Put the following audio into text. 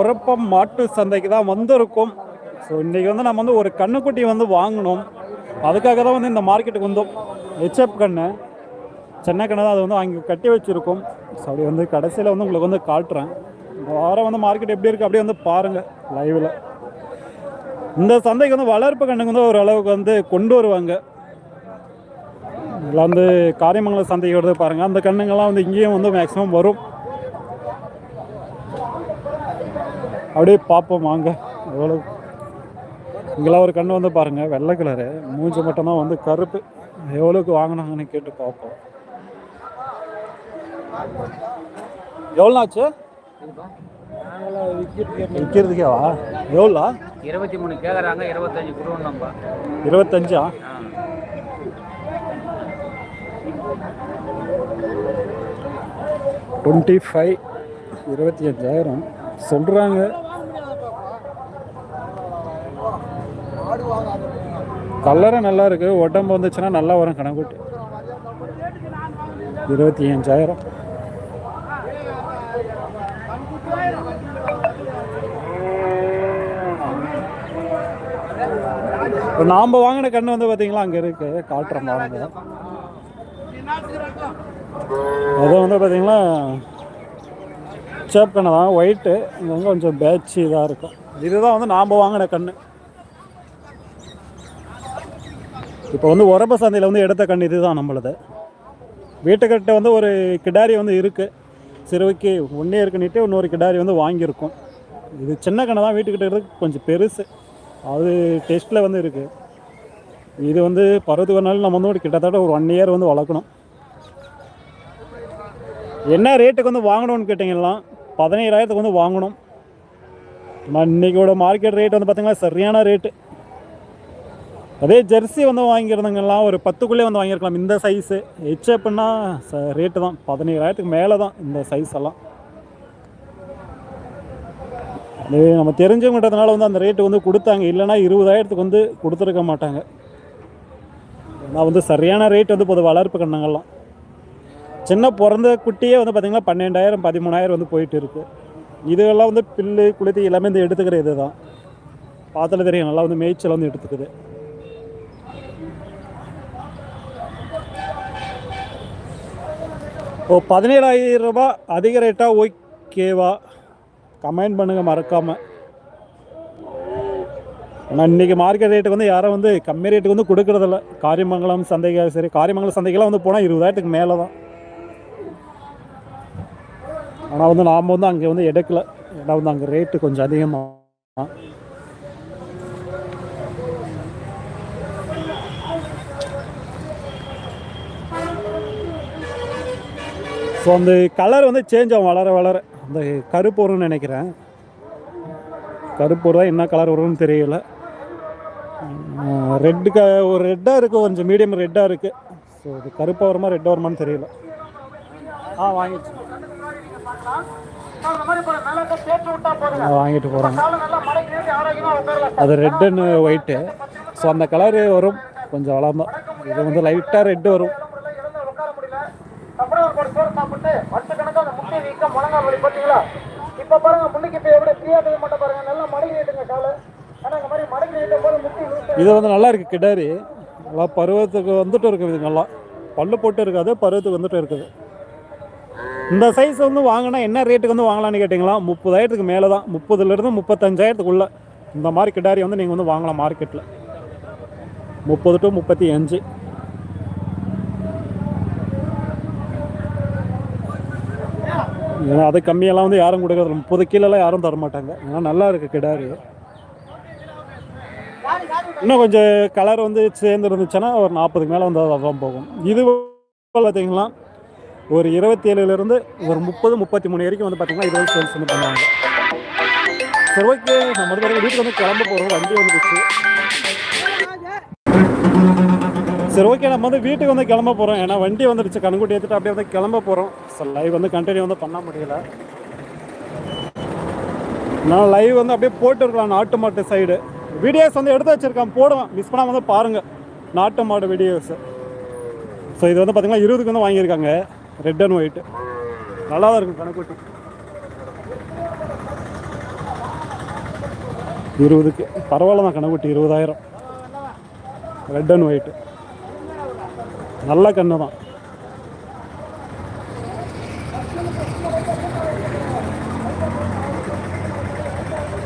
உரப்பம் மாட்டு சந்தைக்கு தான் வந்திருக்கும். ஸோ இன்றைக்கி வந்து நம்ம வந்து ஒரு கண்ணுக்குட்டி வந்து வாங்கணும் அதுக்காக தான் வந்து இந்த மார்க்கெட்டுக்கு வந்தோம். ஹெச்எப் கண்ணு சென்னை கண்ணு தான் அது வந்து வாங்கி கட்டி வச்சுருக்கோம். ஸோ அப்படி வந்து கடைசியில் வந்து உங்களுக்கு வந்து காட்டுறேன். இந்த வாரம் வந்து மார்க்கெட் எப்படி இருக்குது அப்படியே வந்து பாருங்கள் லைவில் இந்த சந்தைக்கு வந்து வளர்ப்பு கண்ணுக்கு வந்து ஓரளவுக்கு வந்து கொண்டு வருவாங்க. இதில் வந்து காரியமங்கலம் சந்தைக்கு வருது பாருங்கள் அந்த கண்ணுங்கள்லாம் வந்து இங்கேயும் வந்து மேக்ஸிமம் வரும். அப்படியே பார்ப்போம் வாங்க. எவ்வளோ இங்கெல்லாம் ஒரு கண்ணு வந்து பாருங்கள் வெள்ளை கலரு மூஞ்சி மட்டும்தான் வந்து கருப்பு. எவ்வளோக்கு வாங்கினாங்கன்னு கேட்டு பார்ப்போம். எவ்வளோ ஆச்சு விற்கிறதுக்கேவா எவ்வளோ இருபத்தி மூணு கேட்குறாங்க இருபத்தஞ்சு நம்ம இருபத்தஞ்சா? டுவெண்ட்டி ஃபைவ் இருபத்தி அஞ்சாயிரம். சொல்கிறாங்க கல்லறை நல்லா இருக்கு. உடம்பு வந்துச்சுன்னா நல்லா வரும் கணக்குட்டி. இருபத்தி அஞ்சாயிரம். இப்போ நாம் வாங்கின கண்ணு வந்து பார்த்தீங்களா அங்கே இருக்கு. காட்டுற மாதிரி. அது வந்து பார்த்தீங்களா சேப் கண்ணு தான் ஒயிட்டு இங்கே வந்து கொஞ்சம் பேட்ச் இதாக இருக்கும். இதுதான் வந்து நாம் வாங்கின கண்ணு. இப்போ வந்து உரப்ப சந்தையில் வந்து எடுத்த கண்ணு இதுதான் நம்மளது. வீட்டுக்கிட்ட வந்து ஒரு கிடாரி வந்து இருக்குது சிறுவைக்கு ஒன்றே இருக்குன்னுட்டு இன்னொரு கிடாரி வந்து வாங்கியிருக்கோம். இது சின்ன கண்ணை தான் வீட்டுக்கிட்ட இருக்கு கொஞ்சம் பெருசு. அது டெஸ்ட்டில் வந்து இருக்குது இது வந்து பருவத்துக்கு நாள் நம்ம வந்து ஒரு கிட்டத்தட்ட ஒரு ஒன் இயர் வந்து வளர்க்கணும். என்ன ரேட்டுக்கு வந்து வாங்கணும்னு கேட்டிங்கன்னா பதினேழாயிரத்துக்கு வந்து வாங்கணும். இன்றைக்கோட இன்னைக்கோட மார்க்கெட் ரேட் வந்து பார்த்தீங்கன்னா சரியான ரேட்டு அதே ஜெர்சி வந்து வாங்கியிருந்தங்கலாம் ஒரு பத்துக்குள்ளே வந்து வாங்கியிருக்கலாம். இந்த சைஸு ஹெச்எப்னா ரேட்டு தான். பதினேழாயிரத்துக்கு மேலே தான் இந்த சைஸ் எல்லாம். அது நம்ம தெரிஞ்சவங்கன்றதுனால வந்து அந்த ரேட்டு வந்து கொடுத்தாங்க. இல்லைன்னா இருபதாயிரத்துக்கு வந்து கொடுத்துருக்க மாட்டாங்க. நான் வந்து சரியான ரேட் வந்து பொது வளர்ப்பு கண்ணங்கள்லாம் சின்ன பிறந்த குட்டியே வந்து பார்த்திங்கன்னா பன்னெண்டாயிரம் பதிமூணாயிரம் வந்து போயிட்டு இருக்குது இதெல்லாம் வந்து பில்லு குளித்து எல்லாமே வந்து எடுத்துக்கிற இது தான் பார்த்தாலே தெரியும் நல்லா வந்து மேய்ச்சல் வந்து எடுத்துக்குது. ஓ பதினேழாயிரம் ரூபாய் அதிக ரேட்டாக ஓகேவா? கமெண்ட் பண்ணுங்கள் மறக்காமல் ஆனால் இன்றைக்கி மார்க்கெட் ரேட்டுக்கு வந்து யாரும் வந்து கம்மி ரேட்டுக்கு வந்து கொடுக்குறதில்ல. காரியமங்கலம் சந்தைகள் சரி காரியமங்கலம் சந்தைக்கெல்லாம் வந்து போனால் இருபதாயிரத்துக்கு மேலே தான் ஆனால் வந்து நாம் வந்து அங்கே வந்து எடுக்கல. ஏன்னா வந்து அங்கே ரேட்டு கொஞ்சம் அதிகமாக ஸோ அந்த கலர் வந்து சேஞ்ச் ஆகும் வளர வளர. அந்த கருப்பு வரும்னு நினைக்கிறேன். கருப்பு தான் என்ன கலர் வரும்னு தெரியல. ரெட்டு க ஒரு ரெட்டாக இருக்குது கொஞ்சம் மீடியம் ரெட்டாக இருக்குது ஸோ இது கருப்பாக வருமா ரெட்டாக வருமான்னு தெரியல. ஆ வாங்கிச்சு வாங்கிட்டு போகிறாங்க அது ரெட்டுன்னு ஒயிட்டு ஸோ அந்த கலரு வரும். கொஞ்சம் வளர்ந்தோம் இது வந்து லைட்டாக ரெட்டு வரும். அப்புறம் ஒரு சோறு சாப்பிட்டு வருஷக்கணக்கா அந்த முட்டை வீக்கம் முழங்கால் வலி பார்த்தீங்களா இப்ப பாருங்க முன்னைக்கு இப்ப எப்படி ஃப்ரீயா செய்ய மாட்டேன் பாருங்க. நல்லா மடங்கி நீட்டுங்க காலை. ஆனா இந்த மாதிரி மடங்கி நீட்டும் போது முட்டி லூஸ் இது வந்து நல்லா இருக்குது கிடாரி. நல்லா பருவத்துக்கு வந்துட்டு இருக்குது இது நல்லா. பல்லு போட்டு இருக்காது பருவத்துக்கு வந்துட்டு இருக்குது. இந்த சைஸ் வந்து வாங்கினா என்ன ரேட்டுக்கு வந்து வாங்கலாம்னு கேட்டிங்களா? முப்பதாயிரத்துக்கு மேலே தான் முப்பதுலேருந்து முப்பத்தஞ்சாயிரத்துக்குள்ள இந்த மாதிரி கிடாரி வந்து நீங்கள் வந்து வாங்கலாம் மார்க்கெட்டில் முப்பது டு முப்பத்தி அஞ்சு. ஏன்னா அது கம்மியெல்லாம் வந்து யாரும் கொடுக்கறது முப்பது கீழெல்லாம் யாரும் தர மாட்டாங்க ஏன்னா நல்லா இருக்குது கிடாரி. இன்னும் கொஞ்சம் கலர் வந்து சேர்ந்து இருந்துச்சுன்னா ஒரு நாற்பதுக்கு மேலே வந்து அதான் போகும். இது பார்த்தீங்கன்னா ஒரு இருபத்தி ஏழுலேருந்து ஒரு முப்பது முப்பத்தி மூணு வரைக்கும் வந்து பார்த்தீங்கன்னா இது வந்து சேல்ஸ் வந்து பண்ணுவாங்க. சரி ஓகே நம்ம வந்து வீட்டுக்கு வந்து கிளம்ப போகிறோம் வண்டி வந்துடுச்சு. சரி ஓகே நம்ம வந்து வீட்டுக்கு வந்து கிளம்ப போகிறோம் ஏன்னா வண்டி வந்துடுச்சு. கண்குட்டி எடுத்துகிட்டு அப்படியே வந்து கிளம்ப போகிறோம் ஸோ லைவ் வந்து கண்டினியூ வந்து பண்ண முடியல. நான் லைவ் வந்து அப்படியே போட்டு இருக்கலாம். நாட்டு மாட்டு சைடு வீடியோஸ் வந்து எடுத்து வச்சுருக்கேன். போடுவேன். மிஸ் பண்ணாமல் வந்து பாருங்கள் நாட்டு மாடு வீடியோஸ் ஸோ இது வந்து பார்த்திங்கன்னா இருபதுக்கு வந்து வாங்கியிருக்காங்க. Red and white. நல்லா தான் இருக்கும் கணக்குட்டி இருபதுக்கு. பரவாயில்ல தான் கணக்குட்டி இருபதாயிரம். Red and white. நல்ல கண்ணு தான்